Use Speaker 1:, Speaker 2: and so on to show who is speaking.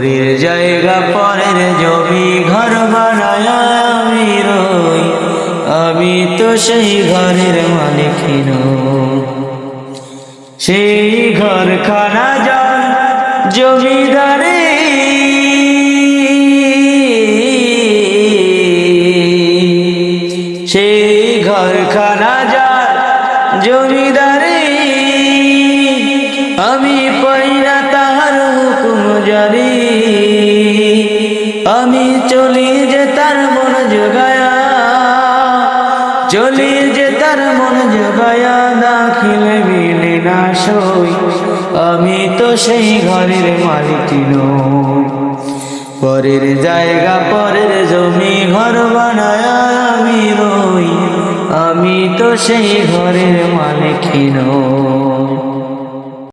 Speaker 1: পরের জায়গা পরের জমি ঘর বানায় আমি রই। আমি তো সেই ঘরের মালিক সেই ঘর খানা যান জমিদারে। সেই ঘর খানা যান জমিদারে। আমি চলি যে তার মন জগায়া, চলি যে তার মন জগায়া, দাখিলে মিলে না সই। আমি তো সেই ঘরের মালিক নই। পরের জায়গা, পরের জমি, ঘর বানায় আমি রই। আমি তো সেই ঘরের মালিক নই।